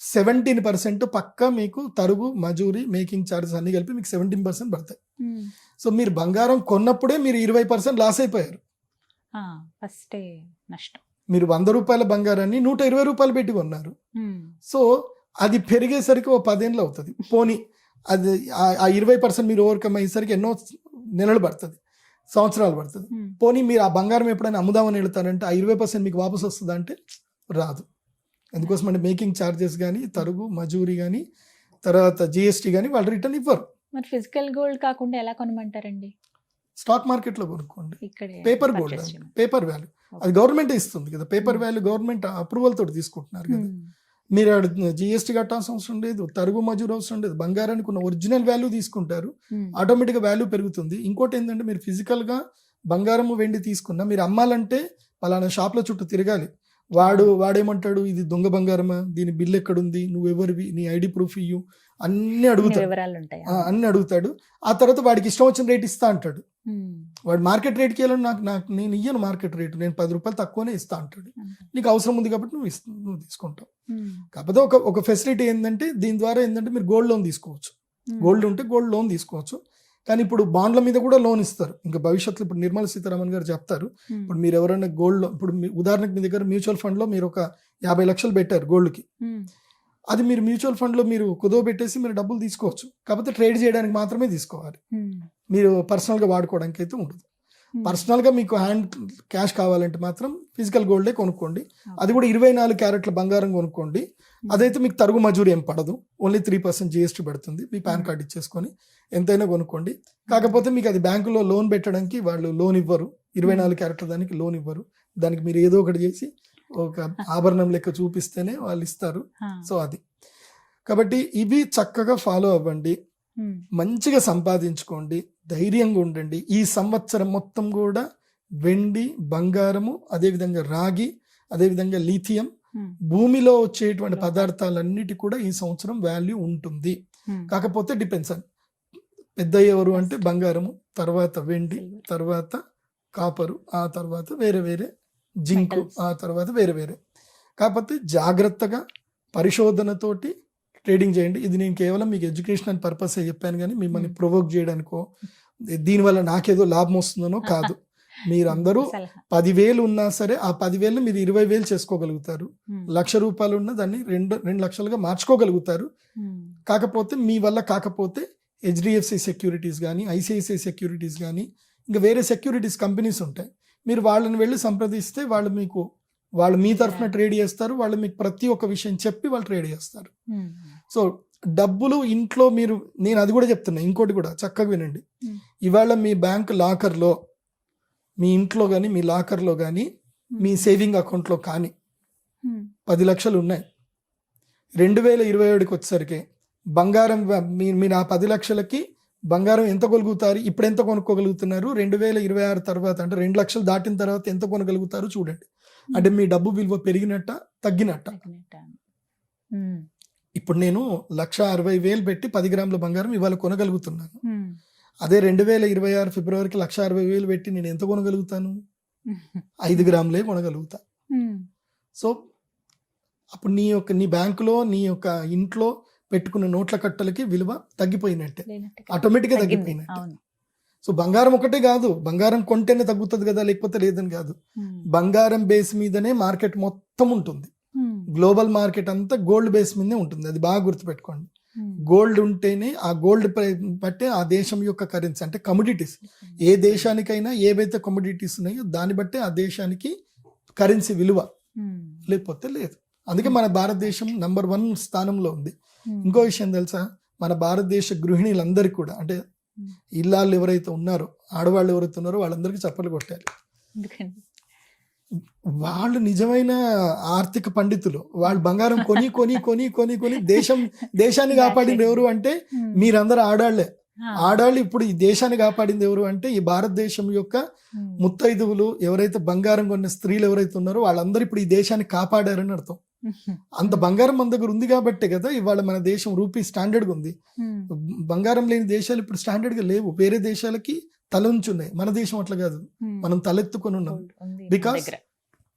సెవెంటీన్ పర్సెంట్ పక్కా మీకు తరుగు మజూరి మేకింగ్ ఛార్జెస్ అన్ని కలిపి మీకు సెవెంటీన్ పర్సెంట్ పడతాయి. ఉమ్, సో మీరు బంగారం కొన్నప్పుడే మీరు ఇరవై పర్సెంట్ లాస్ అయిపోయారు. ఆ, ఫస్టే నష్టం. మీరు వంద రూపాయల బంగారాన్ని నూట ఇరవై రూపాయలు పెట్టి కొన్నారు. ఉమ్, సో అది పెరిగేసరికి ఓ పదేళ్ళు అవుతుంది. పోనీ అది ఆ- ఇరవై పర్సెంట్ మీరు ఓవర్కమ్ అయ్యేసరికి ఎన్నో నెలలు పడుతుంది సంవత్సరాలు పడుతుంది. ఉమ్, పోనీ మీరు ఆ బంగారం ఎప్పుడైనా అమ్ముదామని వెళ్తారంటే ఆ ఇరవై పర్సెంట్ మీకు వాపస్ వస్తుందా అంటే రాదు. ఎందుకోసం అంటే మేకింగ్ ఛార్జెస్ కానీ తరుగు మజూరి కానీ తర్వాత జిఎస్టీ కానీ వాళ్ళు రిటర్న్ ఇవ్వరు. మరి ఫిజికల్ గోల్డ్ కాకుండా ఎలా కొనమంటారండి? స్టాక్ మార్కెట్లో కొనుక్కోండి. Paper gold. Paper value. అది గవర్నమెంట్ ఇస్తుంది కదా. పేపర్ వాల్యూ గవర్నమెంట్ అప్రూవల్ తోటి తీసుకుంటున్నారు కదా. ఉమ్, మీరు జిఎస్టీ కట్టాల్సిన అవసరం లేదు తరుగు మజూరు అవసరం లేదు బంగారానికి ఉన్న ఒరిజినల్ వాల్యూ తీసుకుంటారు. ఉమ్, ఆటోమేటిక్గా వాల్యూ పెరుగుతుంది. ఇంకోటి ఏంటంటే మీరు ఫిజికల్గా బంగారము వెండి తీసుకున్నా మీరు అమ్మాలంటే పలానా షాప్ల చుట్టూ తిరగాలి. వాడు వాడేమంటాడు? ఇది దొంగ బంగారమా? దీని బిల్ ఎక్కడుంది? నువ్వు ఎవరివి నీ ఐడి ప్రూఫ్ ఇయ్యు. అన్ని అడుగుతాడు. అన్ని అడుగుతాడు. ఆ తర్వాత వాడికి ఇష్టం వచ్చిన రేట్ ఇస్తా అంటాడు. వాడు మార్కెట్ రేట్కి వెళ్ళి నాకు నాకు నేను ఇయ్యను మార్కెట్ రేట్. నేను పది రూపాయలు తక్కువనే ఇస్తా అంటాడు. నీకు అవసరం ఉంది కాబట్టి నువ్వు ఇస్తా నువ్వు తీసుకుంటావు. కాకపోతే ఒక ఒక ఫెసిలిటీ ఏంటంటే దీని ద్వారా ఏంటంటే మీరు గోల్డ్ లోన్ తీసుకోవచ్చు. గోల్డ్ ఉంటే గోల్డ్ లోన్ తీసుకోవచ్చు. కానీ ఇప్పుడు బాండ్ల మీద కూడా లోన్ ఇస్తారు. ఇంకా భవిష్యత్తులో ఇప్పుడు నిర్మలా సీతారామన్ గారు చెప్తారు. ఇప్పుడు మీరు ఎవరైనా గోల్డ్ ఇప్పుడు ఉదాహరణకు మీ దగ్గర మ్యూచువల్ ఫండ్లో మీరు ఒక యాభై లక్షలు పెట్టారు గోల్డ్కి. అది మీరు మ్యూచువల్ ఫండ్లో మీరు కుదో పెట్టేసి మీరు డబ్బులు తీసుకోవచ్చు. కాకపోతే ట్రేడ్ చేయడానికి మాత్రమే తీసుకోవాలి. మీరు పర్సనల్గా వాడుకోవడానికి అయితే ఉండదు. పర్సనల్గా మీకు హ్యాండ్ క్యాష్ కావాలంటే మాత్రం ఫిజికల్ గోల్డే కొనుక్కోండి. అది కూడా ఇరవై నాలుగు క్యారెట్ల బంగారం కొనుక్కోండి. అదైతే మీకు తరుగు మజూరి ఏం పడదు. ఓన్లీ త్రీ పర్సెంట్ జిఎస్టీ పడుతుంది. మీ పాన్ కార్డ్ ఇచ్చేసుకొని ఎంతైనా కొనుక్కోండి. కాకపోతే మీకు అది బ్యాంకులో లోన్ పెట్టడానికి వాళ్ళు లోన్ ఇవ్వరు. ఇరవై నాలుగు క్యారెట్ల దానికి లోన్ ఇవ్వరు. దానికి మీరు ఏదో ఒకటి చేసి ఒక *laughs* ఆభరణం లెక్క చూపిస్తేనే వాళ్ళు ఇస్తారు. సో అది. కాబట్టి ఇవి చక్కగా ఫాలో అవ్వండి. మంచిగా సంపాదించుకోండి ధైర్యంగా ఉండండి ఈ సంవత్సరం మొత్తం కూడా వెండి బంగారము అదేవిధంగా రాగి అదేవిధంగా లీథియం భూమిలో వచ్చేటువంటి పదార్థాలన్నిటి కూడా ఈ సంవత్సరం వాల్యూ ఉంటుంది. కాకపోతే డిపెండ్స్ అని పెద్ద ఎవరు అంటే బంగారము తర్వాత వెండి. తర్వాత కాపరు ఆ తర్వాత వేరే వేరే జింకు. ఆ తర్వాత వేరే వేరే కాకపోతే జాగ్రత్తగా పరిశోధనతోటి ట్రేడింగ్ చేయండి. ఇది నేను కేవలం మీకు ఎడ్యుకేషనల్ పర్పస్ చెప్పాను కానీ మిమ్మల్ని. ప్రొవోక్ చేయడానికో దీనివల్ల నాకేదో లాభం వస్తుందనో *laughs* కాదు. మీరందరూ పదివేలు ఉన్నా సరే ఆ పదివేలు మీరు ఇరవై వేలు చేసుకోగలుగుతారు. లక్ష రూపాయలు ఉన్న దాన్ని రెండు రెండు లక్షలుగా మార్చుకోగలుగుతారు. కాకపోతే మీ వల్ల కాకపోతే హెచ్డిఎఫ్సి సెక్యూరిటీస్ కానీ ఐసిఐసిఐ సెక్యూరిటీస్ కానీ ఇంకా వేరే సెక్యూరిటీస్ కంపెనీస్ ఉంటాయి. మీరు వాళ్ళని వెళ్ళి సంప్రదిస్తే వాళ్ళు మీకు వాళ్ళు మీ తరఫున ట్రేడ్ చేస్తారు వాళ్ళు మీకు ప్రతి ఒక్క విషయం చెప్పి వాళ్ళు ట్రేడ్ చేస్తారు. ఉమ్, సో డబ్బులు ఇంట్లో మీరు నేను అది కూడా చెప్తున్నా ఇంకోటి కూడా చక్కగా వినండి. Hmm. ఇవాళ మీ బ్యాంక్ లాకర్లో మీ ఇంట్లో కానీ మీ లాకర్లో కానీ మీ సేవింగ్ అకౌంట్లో కానీ పది లక్షలు ఉన్నాయి. రెండు వేల ఇరవై ఏడుకి వచ్చేసరికి బంగారం మీరు ఆ పది లక్షలకి బంగారం ఎంత కొనుక్కుతారు ఇప్పుడు ఎంత కొనుక్కోగలుగుతున్నారు? రెండు వేల ఇరవై ఆరు తర్వాత అంటే రెండు లక్షలు దాటిన తర్వాత ఎంత కొనగలుగుతారు చూడండి. అంటే మీ డబ్బు విలువ పెరిగినట్ట తగ్గినట్ట. ఉమ్, ఇప్పుడు నేను లక్ష అరవై వేలు పెట్టి పది గ్రాముల బంగారం ఇవాళ కొనగలుగుతున్నాను. ఉమ్, అదే రెండు వేల ఇరవై ఆరు ఫిబ్రవరికి లక్ష అరవై వేలు పెట్టి నేను ఎంత కొనగలుగుతాను? *laughs* ఐదు గ్రాములే కొనగలుగుతా. సో అప్పుడు నీ యొక్క నీ బ్యాంకులో నీ యొక్క ఇంట్లో పెట్టుకున్న నోట్ల కట్టలకి విలువ తగ్గిపోయినట్టే. ఆటోమేటిక్గా. తగ్గిపోయినట్టే. సో బంగారం ఒకటే కాదు బంగారం కొంటేనే తగ్గుతుంది కదా లేకపోతే లేదని కాదు. ఉమ్, బంగారం బేస్ మీదనే మార్కెట్ మొత్తం ఉంటుంది. ఉమ్, గ్లోబల్ మార్కెట్ అంతా గోల్డ్ బేస్ మీదనే ఉంటుంది. అది బాగా గుర్తుపెట్టుకోండి. ఉమ్, గోల్డ్ ఉంటేనే ఆ గోల్డ్ బట్టే ఆ దేశం యొక్క కరెన్సీ అంటే కమోడిటీస్. ఏ దేశానికైనా ఏవైతే కమోడిటీస్ ఉన్నాయో దాన్ని బట్టే ఆ దేశానికి కరెన్సీ విలువ లేకపోతే లేదు. అందుకే మన భారతదేశం నంబర్ వన్ స్థానంలో ఉంది. ఇంకో విషయం తెలుసా? మన భారతదేశ గృహిణీలందరికీ కూడా అంటే. ఇల్లాళ్ళు ఎవరైతే ఉన్నారో ఆడవాళ్ళు ఎవరైతే ఉన్నారో వాళ్ళందరికీ చప్పలు కొట్టారు ఎందుకండి? వాళ్ళు నిజమైన ఆర్థిక పండితులు. వాళ్ళు బంగారం కొని కొని కొని కొని కొని దేశం దేశాన్ని కాపాడింది ఎవరు అంటే మీరందరూ ఆడాళ్ళే ఆడాళ్ళు ఇప్పుడు ఈ దేశాన్ని కాపాడింది ఎవరు అంటే ఈ భారతదేశం యొక్క ముత్తైదువులు ఎవరైతే బంగారం కొన్న స్త్రీలు ఎవరైతే ఉన్నారో వాళ్ళందరూ ఇప్పుడు ఈ దేశాన్ని కాపాడారని అర్థం. అంత బంగారం మన దగ్గర ఉంది కాబట్టే కదా ఇవాళ మన దేశం రూపీ స్టాండర్డ్ ఉంది. బంగారం లేని దేశాలు ఇప్పుడు స్టాండర్డ్గా లేవు. వేరే దేశాలకి తలంచున్నాయి మన దేశం అట్లా కాదు. మనం తలెత్తుకొని ఉన్నాం. ఉంది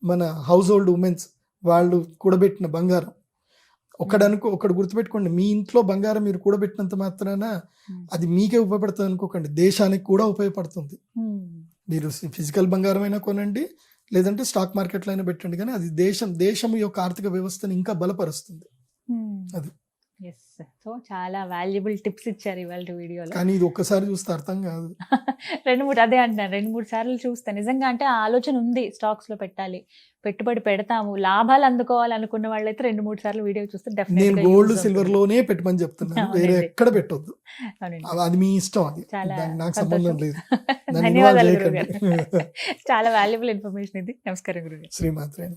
మన హౌస్ హోల్డ్ ఉమెన్స్ వాళ్ళు కూడబెట్టిన బంగారం. ఒకడనుకో ఒకడు గుర్తుపెట్టుకోండి మీ ఇంట్లో బంగారం మీరు కూడబెట్టినంత మాత్రాన అది మీకే ఉపయోగపడుతుంది అనుకోకండి. దేశానికి కూడా ఉపయోగపడుతుంది. మీరు ఫిజికల్ బంగారం అయినా కొనండి లేదంటే స్టాక్ మార్కెట్లో అయినా పెట్టండి కానీ అది దేశం దేశం యొక్క ఆర్థిక వ్యవస్థని ఇంకా బలపరుస్తుంది. అది. ఎస్ సో చాలా వాల్యుబుల్ టిప్స్ ఇచ్చారు ఇవాళ వీడియోలో. కానీ ఇది ఒక్కసారి చూస్తే అర్థం కాదు. *laughs* రెండు మూడు అదే అంటున్నాను రెండు మూడు సార్లు చూస్తా నిజంగా అంటే ఆ ఆలోచన ఉంది స్టాక్స్లో పెట్టాలి. పెట్టుబడి పెడతాము లాభాలు అందుకోవాలి అనుకున్న వాళ్ళైతే రెండు మూడు సార్లు వీడియో చూస్తే డెఫినెట్ గోల్డ్ సిల్వర్లోనే పెట్టమని చెప్తున్నాను. వేరే. ఎక్కడ పెట్టొద్దు. అది- మీ ఇష్టం అది. నాకు సంబంధం. లేదు. *laughs* ధన్యవాదాలు. *laughs* చాలా వాల్యుబుల్ ఇన్ఫర్మేషన్ ఇది. నమస్కారం గురుగారు శ్రీమాత్రే.